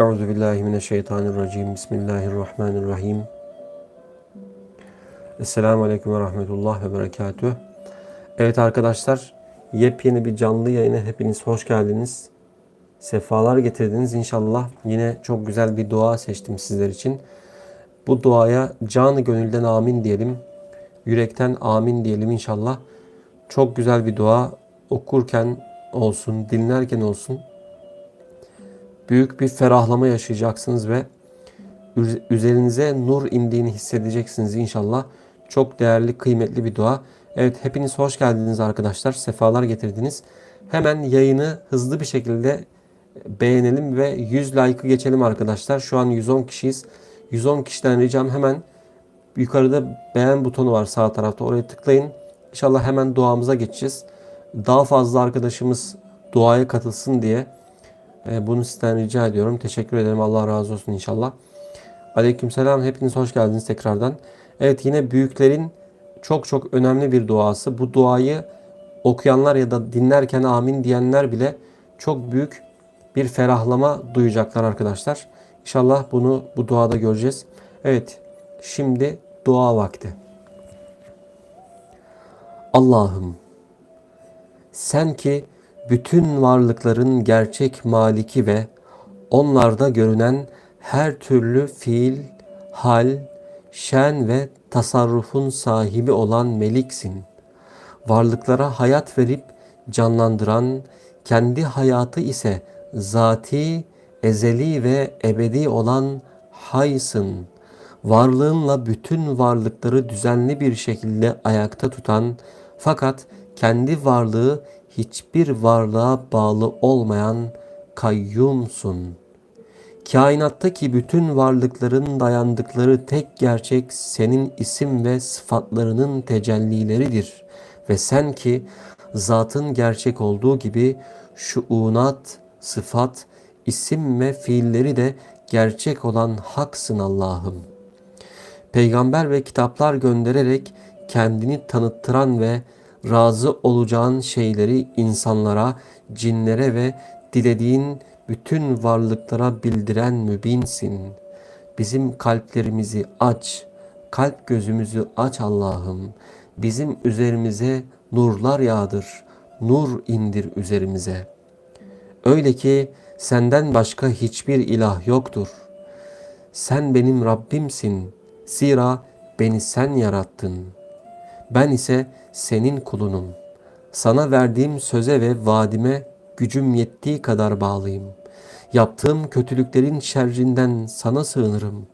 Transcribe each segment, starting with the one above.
Euzu billahi mineşşeytanirracim. Bismillahirrahmanirrahim. Esselamu aleyküm ve rahmetullah ve berekatüh. Evet arkadaşlar, yepyeni bir canlı yayına hepiniz hoş geldiniz. Sefalar getirdiniz inşallah. Yine çok güzel bir dua seçtim sizler için. Bu duaya canı gönülden amin diyelim. Yürekten amin diyelim inşallah. Çok güzel bir dua okurken olsun, dinlerken olsun büyük bir ferahlama yaşayacaksınız ve üzerinize nur indiğini hissedeceksiniz inşallah. Çok değerli, kıymetli bir dua. Evet hepiniz hoş geldiniz arkadaşlar. Sefalar getirdiniz. Hemen yayını hızlı bir şekilde beğenelim ve 100 like'ı geçelim arkadaşlar. Şu an 110 kişiyiz. 110 kişiden ricam hemen yukarıda beğen butonu var sağ tarafta. Oraya tıklayın. İnşallah hemen duamıza geçeceğiz. Daha fazla arkadaşımız duaya katılsın diye bunu sizden rica ediyorum. Teşekkür ederim. Allah razı olsun inşallah. Aleykümselam. Hepiniz hoş geldiniz tekrardan. Evet yine büyüklerin çok çok önemli bir duası. Bu duayı okuyanlar ya da dinlerken amin diyenler bile çok büyük bir ferahlama duyacaklar arkadaşlar. İnşallah bunu bu duada göreceğiz. Evet şimdi dua vakti. Allah'ım sen ki bütün varlıkların gerçek maliki ve onlarda görünen her türlü fiil, hal, şen ve tasarrufun sahibi olan meliksin. Varlıklara hayat verip canlandıran, kendi hayatı ise zati, ezeli ve ebedi olan haysın. Varlığınla bütün varlıkları düzenli bir şekilde ayakta tutan fakat kendi varlığı hiçbir varlığa bağlı olmayan kayyumsun. Kainattaki bütün varlıkların dayandıkları tek gerçek senin isim ve sıfatlarının tecellileridir. Ve sen ki zatın gerçek olduğu gibi şuunat, sıfat, isim ve fiilleri de gerçek olan haksın Allah'ım. Peygamber ve kitaplar göndererek kendini tanıttıran ve razı olacağın şeyleri insanlara, cinlere ve dilediğin bütün varlıklara bildiren mübinsin. Bizim kalplerimizi aç, kalp gözümüzü aç Allah'ım. Bizim üzerimize nurlar yağdır, nur indir üzerimize. Öyle ki senden başka hiçbir ilah yoktur. Sen benim Rabbimsin. Zira beni sen yarattın. Ben ise senin kulunum. Sana verdiğim söze ve vaadime gücüm yettiği kadar bağlıyım. Yaptığım kötülüklerin şerrinden sana sığınırım.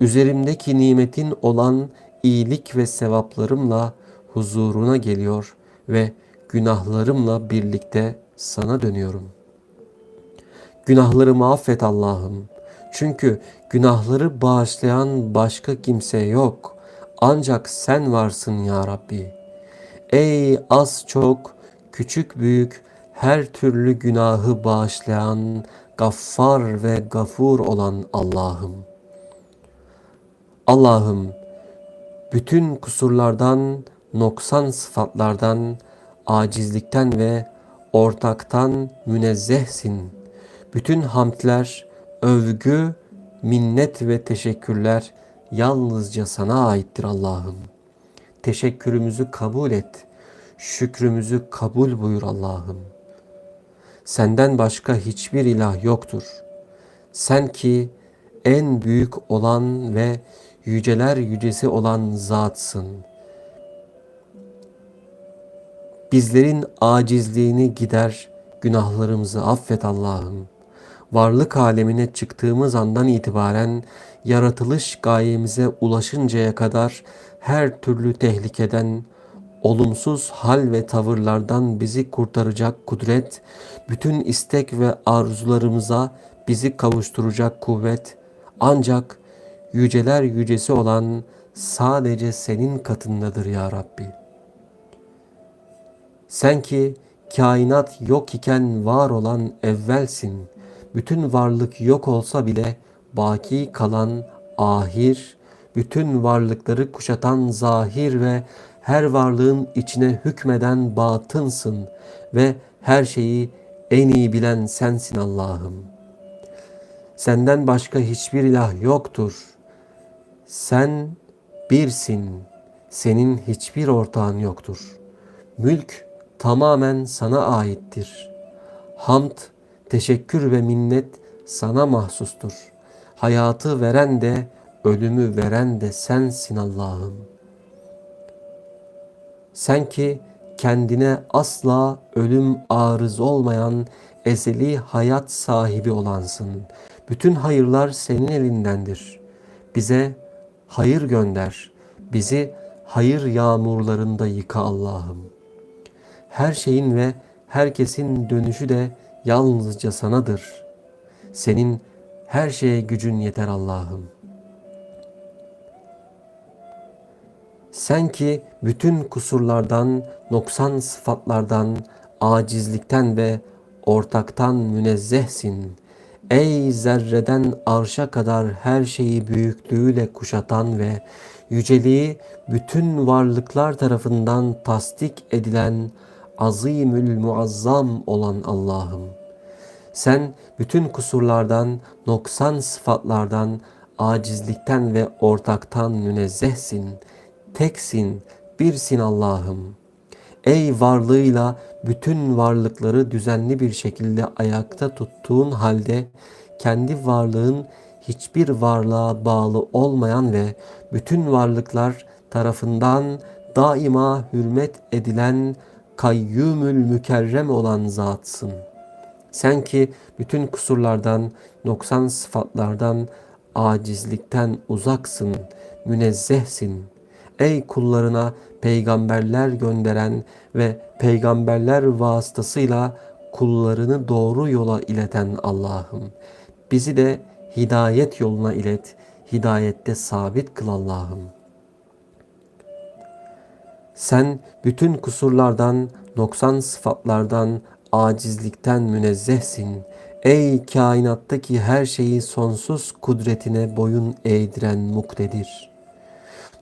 Üzerimdeki nimetin olan iyilik ve sevaplarımla huzuruna geliyor ve günahlarımla birlikte sana dönüyorum. Günahlarımı affet Allah'ım. Çünkü günahları bağışlayan başka kimse yok. Ancak sen varsın ya Rabbi.'' Ey az çok, küçük büyük, her türlü günahı bağışlayan, gaffar ve gafur olan Allah'ım. Allah'ım, bütün kusurlardan, noksan sıfatlardan, acizlikten ve ortaktan münezzehsin. Bütün hamdler, övgü, minnet ve teşekkürler yalnızca sana aittir Allah'ım.'' teşekkürümüzü kabul et. Şükrümüzü kabul buyur Allah'ım. Senden başka hiçbir ilah yoktur. Sen ki en büyük olan ve yüceler yücesi olan zatsın. Bizlerin acizliğini gider, günahlarımızı affet Allah'ım. Varlık alemine çıktığımız andan itibaren yaratılış gayemize ulaşıncaya kadar her türlü tehlikeden, olumsuz hal ve tavırlardan bizi kurtaracak kudret, bütün istek ve arzularımıza bizi kavuşturacak kuvvet, ancak yüceler yücesi olan sadece senin katındadır ya Rabbi. Sen ki kainat yok iken var olan evvelsin. Bütün varlık yok olsa bile baki kalan ahir bütün varlıkları kuşatan zahir ve her varlığın içine hükmeden batınsın ve her şeyi en iyi bilen sensin Allah'ım. Senden başka hiçbir ilah yoktur. Sen birsin. Senin hiçbir ortağın yoktur. Mülk tamamen sana aittir. Hamd, teşekkür ve minnet sana mahsustur. Hayatı veren de, ölümü veren de sensin Allah'ım. Sen ki kendine asla ölüm arız olmayan ezeli hayat sahibi olansın. Bütün hayırlar senin elindendir. Bize hayır gönder. Bizi hayır yağmurlarında yıka Allah'ım. Her şeyin ve herkesin dönüşü de yalnızca sanadır. Senin her şeye gücün yeter Allah'ım. Sen ki bütün kusurlardan, noksan sıfatlardan, acizlikten ve ortaktan münezzehsin. Ey zerreden arşa kadar her şeyi büyüklüğüyle kuşatan ve yüceliği bütün varlıklar tarafından tasdik edilen azimül muazzam olan Allah'ım. Sen bütün kusurlardan, noksan sıfatlardan, acizlikten ve ortaktan münezzehsin. Teksin, birsin Allah'ım. Ey varlığıyla bütün varlıkları düzenli bir şekilde ayakta tuttuğun halde kendi varlığın hiçbir varlığa bağlı olmayan ve bütün varlıklar tarafından daima hürmet edilen kayyumül mükerrem olan zatsın. Sen ki bütün kusurlardan, noksan sıfatlardan, acizlikten uzaksın, münezzehsin. Ey kullarına peygamberler gönderen ve peygamberler vasıtasıyla kullarını doğru yola ileten Allah'ım. Bizi de hidayet yoluna ilet, hidayette sabit kıl Allah'ım. Sen bütün kusurlardan, noksan sıfatlardan, acizlikten münezzehsin. Ey kainattaki her şeyi sonsuz kudretine boyun eğdiren muktedir.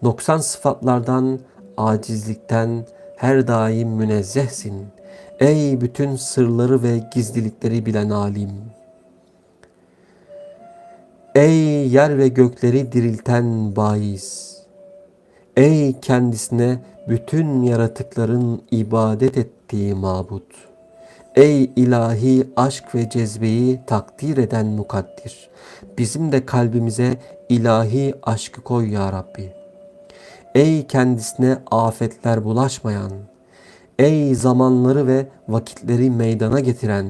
Noksan sıfatlardan, acizlikten her daim münezzehsin. Ey bütün sırları ve gizlilikleri bilen alim. Ey yer ve gökleri dirilten bais. Ey kendisine bütün yaratıkların ibadet ettiği mabut. Ey ilahi aşk ve cezbeyi takdir eden mukaddir. Bizim de kalbimize ilahi aşkı koy ya Rabbi. Ey kendisine afetler bulaşmayan, ey zamanları ve vakitleri meydana getiren,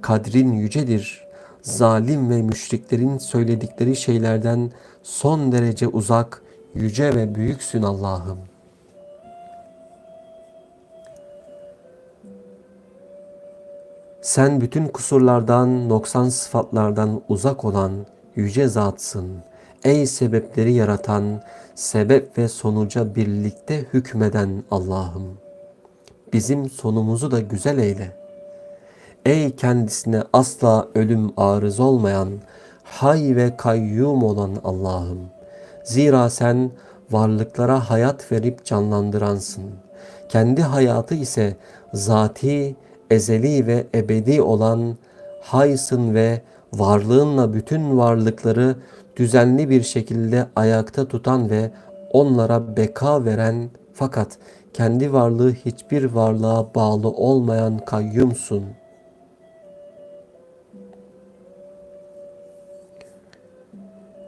kadrin yücedir, zalim ve müşriklerin söyledikleri şeylerden son derece uzak, yüce ve büyüksün Allah'ım. Sen bütün kusurlardan, noksan sıfatlardan uzak olan yüce zatsın. Ey sebepleri yaratan, sebep ve sonuca birlikte hükmeden Allah'ım. Bizim sonumuzu da güzel eyle. Ey kendisine asla ölüm arız olmayan, hay ve kayyum olan Allah'ım. Zira sen varlıklara hayat verip canlandıransın. Kendi hayatı ise zati, ezeli ve ebedi olan haysın ve varlığınla bütün varlıkları düzenli bir şekilde ayakta tutan ve onlara beka veren fakat kendi varlığı hiçbir varlığa bağlı olmayan kayyumsun.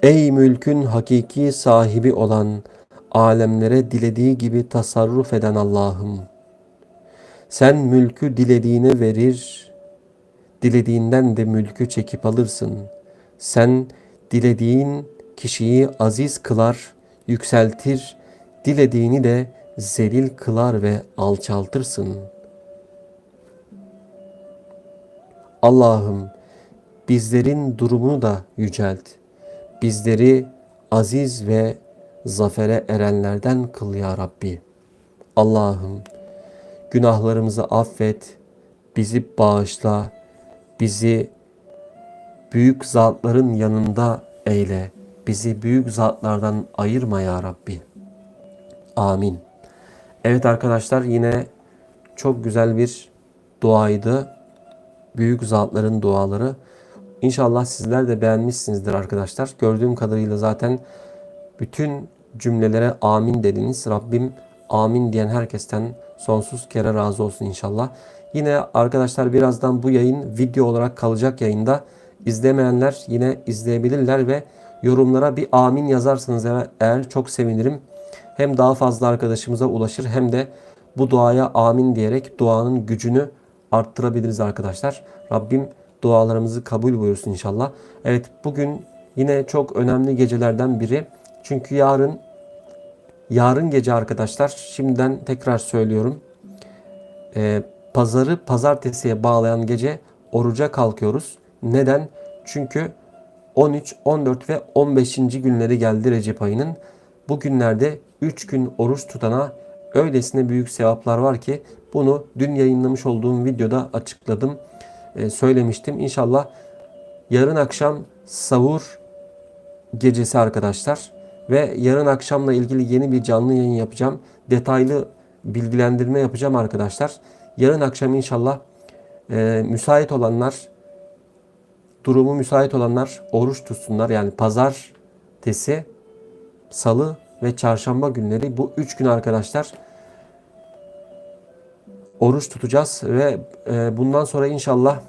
Ey mülkün hakiki sahibi olan, alemlere dilediği gibi tasarruf eden Allah'ım! Sen mülkü dilediğine verir, dilediğinden de mülkü çekip alırsın. Sen dilediğin kişiyi aziz kılar, yükseltir, dilediğini de zelil kılar ve alçaltırsın. Allah'ım bizlerin durumunu da yücelt. Bizleri aziz ve zafere erenlerden kıl ya Rabbi. Allah'ım günahlarımızı affet, bizi bağışla, bizi büyük zatların yanında eyle. Bizi büyük zatlardan ayırma ya Rabbi. Amin. Evet arkadaşlar yine çok güzel bir duaydı. Büyük zatların duaları. İnşallah sizler de beğenmişsinizdir arkadaşlar. Gördüğüm kadarıyla zaten bütün cümlelere amin dediniz. Rabbim amin diyen herkesten sonsuz kere razı olsun inşallah. Yine arkadaşlar birazdan bu yayın video olarak kalacak yayında. İzlemeyenler yine izleyebilirler ve yorumlara bir amin yazarsanız eğer- çok sevinirim. Hem daha fazla arkadaşımıza ulaşır hem de bu duaya amin diyerek duanın gücünü arttırabiliriz arkadaşlar. Rabbim dualarımızı kabul buyursun inşallah. Evet bugün yine çok önemli gecelerden biri. Çünkü yarın yarın gece arkadaşlar şimdiden tekrar söylüyorum. Ee, pazarı pazartesiye bağlayan gece oruca kalkıyoruz. Neden? Çünkü 13, 14 ve 15. günleri geldi Recep ayının. Bu günlerde 3 gün oruç tutana öylesine büyük sevaplar var ki bunu dün yayınlamış olduğum videoda açıkladım. Ee, söylemiştim. İnşallah yarın akşam sahur gecesi arkadaşlar ve yarın akşamla ilgili yeni bir canlı yayın yapacağım. Detaylı bilgilendirme yapacağım arkadaşlar. Yarın akşam inşallah e, müsait olanlar durumu müsait olanlar oruç tutsunlar. Yani pazartesi, salı ve çarşamba günleri bu üç gün arkadaşlar oruç tutacağız ve e, bundan sonra inşallah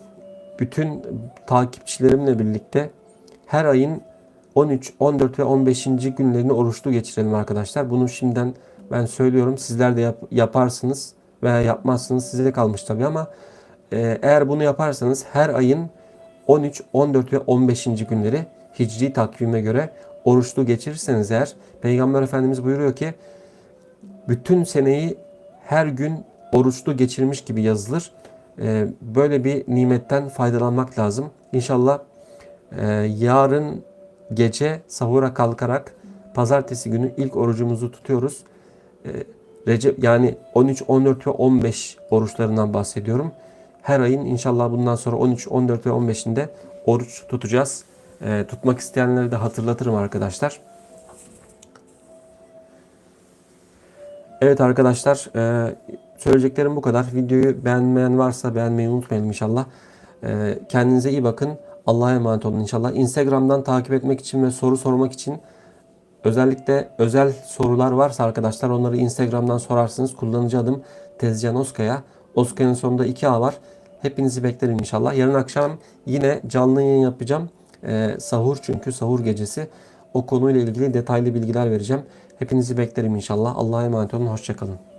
bütün takipçilerimle birlikte her ayın 13, 14 ve 15. günlerini oruçlu geçirelim arkadaşlar. Bunu şimdiden ben söylüyorum. Sizler de yap- yaparsınız veya yapmazsınız. Size kalmış tabii ama e, eğer bunu yaparsanız her ayın 13, 14 ve 15. günleri hicri takvime göre oruçlu geçirirseniz eğer Peygamber Efendimiz buyuruyor ki bütün seneyi her gün oruçlu geçirmiş gibi yazılır. Ee, böyle bir nimetten faydalanmak lazım. İnşallah e, yarın gece sahura kalkarak pazartesi günü ilk orucumuzu tutuyoruz. Ee, Recep yani 13, 14 ve 15 oruçlarından bahsediyorum. Her ayın inşallah bundan sonra 13, 14 ve 15'inde oruç tutacağız. Ee, tutmak isteyenleri de hatırlatırım arkadaşlar. Evet arkadaşlar e, söyleyeceklerim bu kadar. Videoyu beğenmeyen varsa beğenmeyi unutmayın inşallah. E, kendinize iyi bakın. Allah'a emanet olun inşallah. Instagram'dan takip etmek için ve soru sormak için özellikle özel sorular varsa arkadaşlar onları Instagram'dan sorarsınız. Kullanıcı adım Tezcan Oskaya. Oskaya'nın sonunda 2A var. Hepinizi beklerim inşallah. Yarın akşam yine canlı yayın yapacağım. E, sahur çünkü sahur gecesi. O konuyla ilgili detaylı bilgiler vereceğim. Hepinizi beklerim inşallah. Allah'a emanet olun. Hoşçakalın.